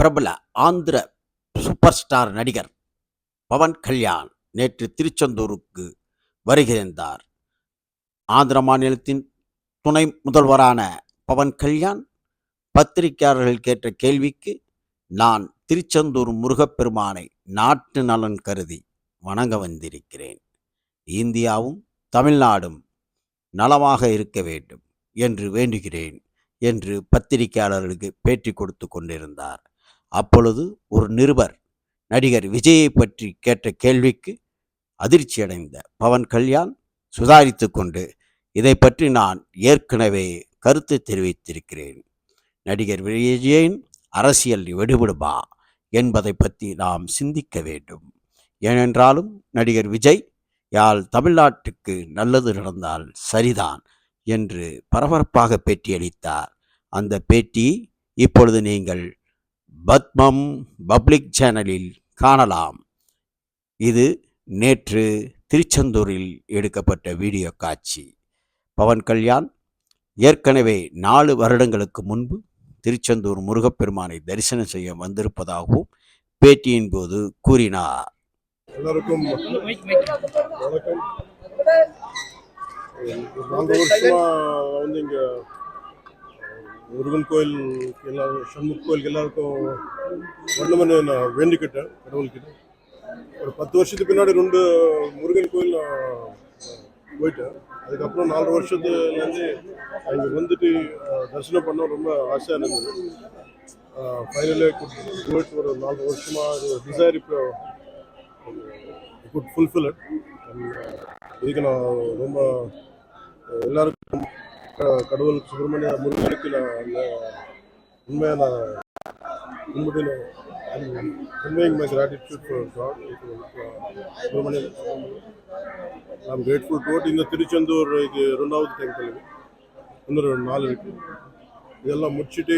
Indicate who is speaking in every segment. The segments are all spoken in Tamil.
Speaker 1: பிரபல ஆந்திர சூப்பர் ஸ்டார் நடிகர் பவன் கல்யாண் நேற்று திருச்செந்தூருக்கு வருகிறந்தார் ஆந்திர மாநிலத்தின் துணை முதல்வரான பவன் கல்யாண் பத்திரிகையாளர்கள் கேட்ட கேள்விக்கு நான் திருச்செந்தூர் முருகப்பெருமானை நாட்டு நலன் கருதி வணங்க வந்திருக்கிறேன். இந்தியாவும் தமிழ்நாடும் நலமாக இருக்க வேண்டும் என்று வேண்டுகிறேன் என்று பத்திரிகையாளர்களுக்கு பேட்டி கொடுத்து கொண்டிருந்தார். அப்பொழுது ஒரு நிருபர் நடிகர் விஜயை பற்றி கேட்ட கேள்விக்கு அதிர்ச்சியடைந்த பவன் கல்யாண் சுதாரித்து கொண்டு இதை பற்றி நான் ஏற்கனவே கருத்து தெரிவித்திருக்கிறேன். நடிகர் விஜயின் அரசியல் விடுபடுமா என்பதை பற்றி நாம் சிந்திக்க வேண்டும். ஏனென்றாலும் நடிகர் விஜய் யாழ் தமிழ்நாட்டுக்கு நல்லது நடந்தால் சரிதான் என்று பரபரப்பாக பேட்டியளித்தார். அந்த பேட்டி இப்பொழுது நீங்கள் பத்மம் பப்ளிக் சேனலில் காணலாம். இது நேற்று திருச்செந்தூரில் எடுக்கப்பட்ட வீடியோ காட்சி. பவன் கல்யாண் ஏற்கனவே நாலு வருடங்களுக்கு முன்பு திருச்செந்தூர் முருகப்பெருமானை தரிசனம் செய்ய வந்திருப்பதாகவும் பேட்டியின் போது கூறினார்.
Speaker 2: எல்லாருக்கும் வணக்கம். வந்து இங்க முருகன் கோயில் எல்லாரும் சண்முக கோயிலுக்கு எல்லாருக்கும் வரணும்னு நான் வேண்டிக்கிட்டேன் கடவுள்கிட்ட. ஒரு பத்து வருஷத்துக்கு பின்னாடி ரெண்டு முருகன் கோயில் நான் போயிட்டேன். அதுக்கப்புறம் நாலு வருஷத்துலேருந்து அங்கே வந்துட்டு தரிசனம் பண்ண ரொம்ப ஆசையாக இருந்தது. ஃபைனலே போயிட்டு ஒரு நாலு வருஷமா டிசைர் இப்போ குட் ஃபுல்ஃபில் இதுக்கு நான் ரொம்ப எல்லாருக்கும் கடவுள் சுப்பிரமணிய முருகனுக்கு நான் உண்மையாக நான் உண்மையை நான் conveying my gratitude for God Subramanian I'm grateful to இந்த திருச்செந்தூர் இது ரெண்டாவது டெம்பிள் இது இன்னொரு நாலு இருக்கு. இதெல்லாம் முடிச்சுட்டு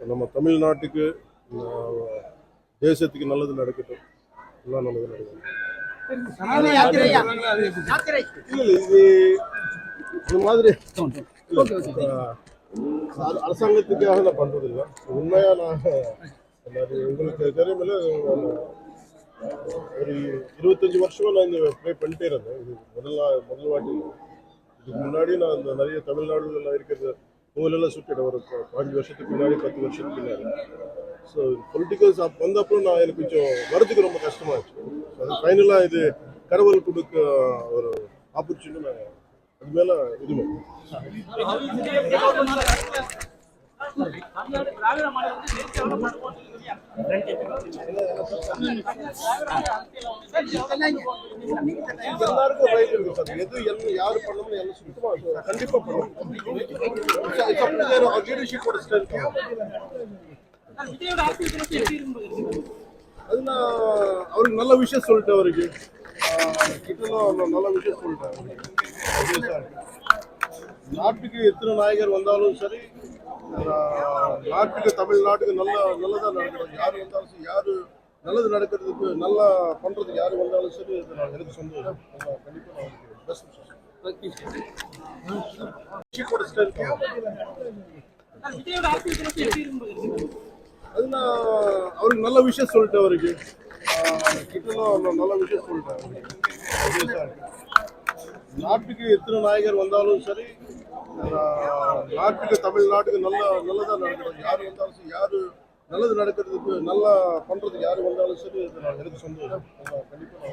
Speaker 2: நம்ம தமிழ்நாட்டுக்கு தேசத்துக்கு நல்லது நடக்கட்டும். எல்லாம் நல்லது நடக்கட்டும். இல்ல இது இந்த மாதிரி அரசாங்கத்துக்காக நான் பண்றது இல்லை. உண்மையா நான் உங்களுக்கு தெரியுமில்ல ஒரு இருபத்தஞ்சு வருஷமா நான் இந்த ப்ளே பண்ணிட்டே இருந்தேன். இது முதல்ல முதல் வாட்டி. இதுக்கு முன்னாடி நான் இந்த நிறைய தமிழ்நாடுல இருக்கிற கோவிலெல்லாம் சுற்றிட்டேன் ஒரு பாஞ்சு வருஷத்துக்கு முன்னாடி பத்து வருஷத்துக்கு முன்னாடி ஸோ பொலிட்டிக்கல்ஸ் அப் வந்த அப்புறம் நான் எனக்கு கொஞ்சம் வரதுக்கு ரொம்ப கஷ்டமாச்சு அது ஃபைனலாக இது கடவுள் கொடுக்க ஒரு ஆப்பர்ச்சுனிட்டி நான் அது மேல இதுமே எல்லாருக்கும் ரைட் இருக்கு சார். எது என்ன யாரு பண்ணணும்னு எல்லாம் சுத்தமா கண்டிப்பா பண்ணணும். லீடர்ஷிப்போட ஸ்ட்ரென்த் அது நான் அவருக்கு நல்ல விஷயம் சொல்லிட்டேன் அவருக்கு. நல்ல விஷயம் சொல்லிட்டேன். நாட்டுக்கு எத்தனை நாயகர் வந்தாலும் சரி நாட்டுக்கு தமிழ்நாட்டுக்கு நல்ல நல்லதா நடக்கணும் யாரு வந்தாலும் சரி யாரு நல்லது நடக்கிறதுக்கு நல்லா பண்றதுக்கு யாரு வந்தாலும் சரி எனக்கு சந்தோஷம் நான் கண்டிப்பா நான் strength அது நான் அவருக்கு நல்ல விஷயம் சொல்லிட்டேன் அவருக்கு. நான் நல்ல விஷயம் சொல்லிட்டேன். நாட்டுக்கு எத்தனை நாயகர் வந்தாலும் சரி நாட்டுக்கு தமிழ்நாட்டுக்கு நல்ல நல்லதாக நடக்கிறது. யார் வந்தாலும் சரி யார் நல்லது நடக்கிறதுக்கு நல்லா பண்ணுறதுக்கு யார் வந்தாலும் சரி அது நான் எனக்கு சந்தோஷம் நான் கண்டிப்பா